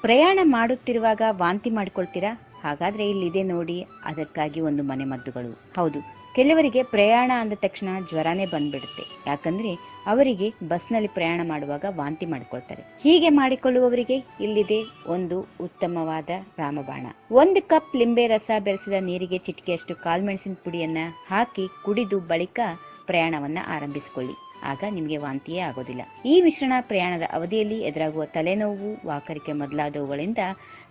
ಪ್ರಯಾಣ ಮಾಡುತ್ತಿರುವಾಗ ವಾಂತಿ ಮಾಡ್ಕೊಳ್ತೀರಾ? ಹಾಗಾದ್ರೆ ಇಲ್ಲಿದೆ ನೋಡಿ, ಅದಕ್ಕಾಗಿ ಒಂದು ಮನೆಮದ್ದುಗಳು ಹೌದು, ಕೆಲವರಿಗೆ ಪ್ರಯಾಣ ಅಂದ ತಕ್ಷಣ ಜ್ವರನೇ ಬಂದ್ಬಿಡುತ್ತೆ. ಯಾಕಂದ್ರೆ ಅವರಿಗೆ ಬಸ್ನಲ್ಲಿ ಪ್ರಯಾಣ ಮಾಡುವಾಗ ವಾಂತಿ ಮಾಡಿಕೊಳ್ತಾರೆ. ಹೀಗೆ ಮಾಡಿಕೊಳ್ಳುವವರಿಗೆ ಇಲ್ಲಿದೆ ಒಂದು ಉತ್ತಮವಾದ ರಾಮಬಾಣ. ಒಂದು ಕಪ್ ಲಿಂಬೆ ರಸ ಬೆರೆಸಿದ ನೀರಿಗೆ ಚಿಟಿಕೆಯಷ್ಟು ಕಾಳುಮೆಣಸಿನ ಪುಡಿಯನ್ನ ಹಾಕಿ ಕುಡಿದು ಬಳಿಕ ಪ್ರಯಾಣವನ್ನ ಆರಂಭಿಸಿಕೊಳ್ಳಿ. ಆಗ ನಿಮಗೆ ವಾಂತಿಯೇ ಆಗೋದಿಲ್ಲ. ಈ ಮಿಶ್ರಣ ಪ್ರಯಾಣದ ಅವಧಿಯಲ್ಲಿ ಎದುರಾಗುವ ತಲೆನೋವು, ವಾಕರಿಕೆ ಮೊದಲಾದವುಗಳಿಂದ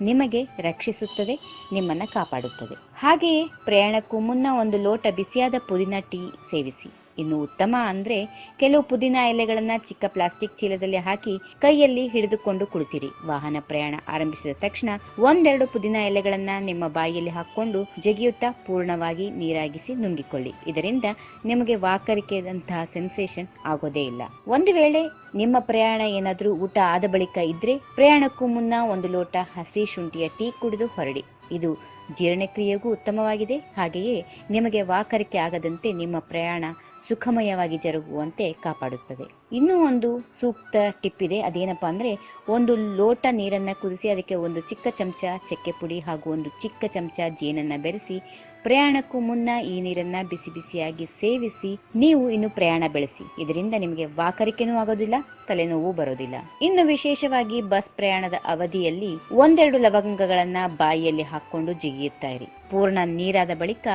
ನಿಮಗೆ ರಕ್ಷಿಸುತ್ತದೆ, ನಿಮ್ಮನ್ನ ಕಾಪಾಡುತ್ತದೆ. ಹಾಗೆಯೇ ಪ್ರಯಾಣಕ್ಕೂ ಮುನ್ನ ಒಂದು ಲೋಟ ಬಿಸಿಯಾದ ಪುದೀನ ಟೀ ಸೇವಿಸಿ. ಇನ್ನು ಉತ್ತಮ ಅಂದ್ರೆ ಕೆಲವು ಪುದೀನ ಎಲೆಗಳನ್ನ ಚಿಕ್ಕ ಪ್ಲಾಸ್ಟಿಕ್ ಚೀಲದಲ್ಲಿ ಹಾಕಿ ಕೈಯಲ್ಲಿ ಹಿಡಿದುಕೊಂಡು ಕುಳಿತಿರಿ. ವಾಹನ ಪ್ರಯಾಣ ಆರಂಭಿಸಿದ ತಕ್ಷಣ ಒಂದೆರಡು ಪುದೀನ ಎಲೆಗಳನ್ನ ನಿಮ್ಮ ಬಾಯಿಯಲ್ಲಿ ಹಾಕೊಂಡು ಜಗಿಯುತ್ತಾ ಪೂರ್ಣವಾಗಿ ನೀರಾಗಿಸಿ ನುಂಗಿಕೊಳ್ಳಿ. ಇದರಿಂದ ನಿಮಗೆ ವಾಕರಿಕೆದಂತಹ ಸೆನ್ಸೇಷನ್ ಆಗೋದೇ ಇಲ್ಲ. ಒಂದು ವೇಳೆ ನಿಮ್ಮ ಪ್ರಯಾಣ ಏನಾದ್ರೂ ಊಟ ಆದ ಬಳಿಕ ಇದ್ರೆ ಪ್ರಯಾಣಕ್ಕೂ ಮುನ್ನ ಒಂದು ಲೋಟ ಹಸಿ ಶುಂಠಿಯ ಟೀ ಕುಡಿದು ಹೊರಡಿ. ಇದು ಜೀರ್ಣಕ್ರಿಯೆಗೂ ಉತ್ತಮವಾಗಿದೆ. ಹಾಗೆಯೇ ನಿಮಗೆ ವಾಕರಿಕೆ ಆಗದಂತೆ ನಿಮ್ಮ ಪ್ರಯಾಣ ಸುಖಮಯವಾಗಿ ಜರುಗುವಂತೆ ಕಾಪಾಡುತ್ತದೆ. ಇನ್ನೂ ಒಂದು ಸೂಕ್ತ ಟಿಪ್ ಇದೆ. ಅದೇನಪ್ಪಾ ಅಂದ್ರೆ ಒಂದು ಲೋಟ ನೀರನ್ನ ಕುದಿಸಿ, ಅದಕ್ಕೆ ಒಂದು ಚಿಕ್ಕ ಚಮಚ ಚಕ್ಕೆ ಪುಡಿ ಹಾಗೂ ಒಂದು ಚಿಕ್ಕ ಚಮಚ ಜೇನನ್ನು ಬೆರೆಸಿ ಪ್ರಯಾಣಕ್ಕೂ ಮುನ್ನ ಈ ನೀರನ್ನ ಬಿಸಿ ಬಿಸಿಯಾಗಿ ಸೇವಿಸಿ, ನೀವು ಇನ್ನು ಪ್ರಯಾಣ ಬೆಳೆಸಿ. ಇದರಿಂದ ನಿಮಗೆ ವಾಕರಿಕೆನೂ ಆಗೋದಿಲ್ಲ, ತಲೆನೋವು ಬರೋದಿಲ್ಲ. ಇನ್ನು ವಿಶೇಷವಾಗಿ ಬಸ್ ಪ್ರಯಾಣದ ಅವಧಿಯಲ್ಲಿ ಒಂದೆರಡು ಲವಂಗಗಳನ್ನ ಬಾಯಿಯಲ್ಲಿ ಹಾಕೊಂಡು ಜಿಗಿಯುತ್ತಾ ಇರಿ. ಪೂರ್ಣ ನೀರಾದ ಬಳಿಕ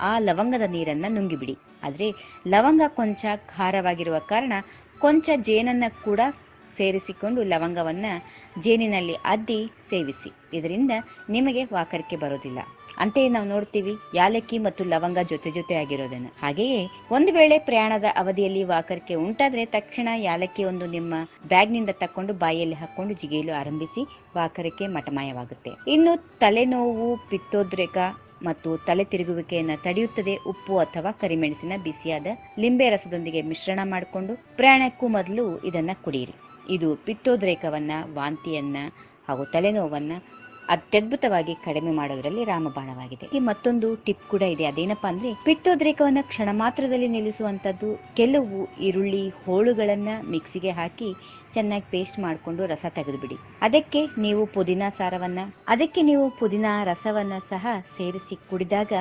ಆ ಲವಂಗದ ನೀರನ್ನ ನುಂಗಿಬಿಡಿ. ಆದ್ರೆ ಲವಂಗ ಕೊಂಚ ಖಾರವಾಗಿರುವ ಕಾರಣ ಕೊಂಚ ಜೇನನ್ನ ಕೂಡ ಸೇರಿಸಿಕೊಂಡು ಲವಂಗವನ್ನು ಜೇನಿನಲ್ಲಿ ಅದ್ದಿ ಸೇವಿಸಿ. ಇದರಿಂದ ನಿಮಗೆ ವಾಕರಿಕೆ ಬರೋದಿಲ್ಲ. ಅಂತೆಯೇ ನಾವು ನೋಡ್ತೀವಿ, ಯಾಲಕ್ಕಿ ಮತ್ತು ಲವಂಗ ಜೊತೆ ಜೊತೆ ಆಗಿರೋದನ್ನು. ಹಾಗೆಯೇ ಒಂದು ವೇಳೆ ಪ್ರಯಾಣದ ಅವಧಿಯಲ್ಲಿ ವಾಕರಿಕೆ ಉಂಟಾದ್ರೆ ತಕ್ಷಣ ಯಾಲಕ್ಕಿ ಒಂದು ನಿಮ್ಮ ಬ್ಯಾಗ್ನಿಂದ ತಕ್ಕೊಂಡು ಬಾಯಿಯಲ್ಲಿ ಹಾಕೊಂಡು ಜಿಗಿಯಲು ಆರಂಭಿಸಿ ವಾಕರಿಕೆ ಮಟಮಾಯವಾಗುತ್ತೆ. ಇನ್ನು ತಲೆನೋವು, ಪಿತ್ತೋದ್ರೇಕ ಮತ್ತು ತಲೆ ತಿರುಗುವಿಕೆಯನ್ನು ತಡೆಯುತ್ತದೆ ಉಪ್ಪು ಅಥವಾ ಕರಿಮೆಣಸಿನ ಬಿಸಿಯಾದ ಲಿಂಬೆ ರಸದೊಂದಿಗೆ ಮಿಶ್ರಣ ಮಾಡಿಕೊಂಡು ಪ್ರಯಾಣಕ್ಕೂ ಮೊದಲು ಇದನ್ನ ಕುಡಿಯಿರಿ ಇದು ಪಿತ್ತೋದ್ರೇಕವನ್ನ ವಾಂತಿಯನ್ನ ಹಾಗೂ ತಲೆನೋವನ್ನ ಅತ್ಯದ್ಭುತವಾಗಿ ಕಡಿಮೆ ಮಾಡೋದ್ರಲ್ಲಿ ರಾಮಬಾಣವಾಗಿದೆ. ಈ ಮತ್ತೊಂದು ಟಿಪ್ ಕೂಡ ಇದೆ. ಅದೇನಪ್ಪಾ ಅಂದ್ರೆ ಪಿತ್ತೋದ್ರೇಕವನ್ನ ಕ್ಷಣ ಮಾತ್ರದಲ್ಲಿ ನಿಲ್ಲಿಸುವಂತದ್ದು ಕೆಲವು ಈರುಳ್ಳಿ ಹೋಳುಗಳನ್ನ ಮಿಕ್ಸಿಗೆ ಹಾಕಿ ಚೆನ್ನಾಗಿ ಪೇಸ್ಟ್ ಮಾಡಿಕೊಂಡು ರಸ ತೆಗೆದುಬಿಡಿ. ಅದಕ್ಕೆ ನೀವು ಪುದೀನ ಸಾರವನ್ನ, ಅದಕ್ಕೆ ನೀವು ಪುದೀನ ರಸವನ್ನ ಸಹ ಸೇರಿಸಿ ಕುಡಿದಾಗ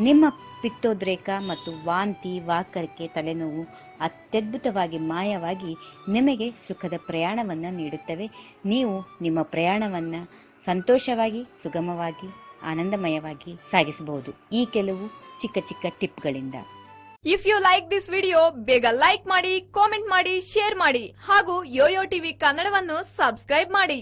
ನಿಮ್ಮ ಪಿತ್ತೋದ್ರೇಕ ಮತ್ತು ವಾಂತಿ, ವಾಕರಿಕೆ, ತಲೆನೋವು ಅತ್ಯದ್ಭುತವಾಗಿ ಮಾಯವಾಗಿ ನಿಮಗೆ ಸುಖದ ಪ್ರಯಾಣವನ್ನ ನೀಡುತ್ತವೆ. ನೀವು ನಿಮ್ಮ ಪ್ರಯಾಣವನ್ನ ಸಂತೋಷವಾಗಿ, ಸುಗಮವಾಗಿ, ಆನಂದಮಯವಾಗಿ ಸಾಗಿಸಬಹುದು. ಈ ಕೆಲವು ಚಿಕ್ಕ ಚಿಕ್ಕ ಟಿಪ್ಗಳಿಂದ. If you like this video ಬೇಗ ಲೈಕ್ ಮಾಡಿ ಕಾಮೆಂಟ್ ಮಾಡಿ ಶೇರ್ ಮಾಡಿ ಹಾಗೂ ಯೋಯೋ ಟಿವಿ ಕನ್ನಡವನ್ನು ಸಬ್ಸ್ಕ್ರೈಬ್ ಮಾಡಿ.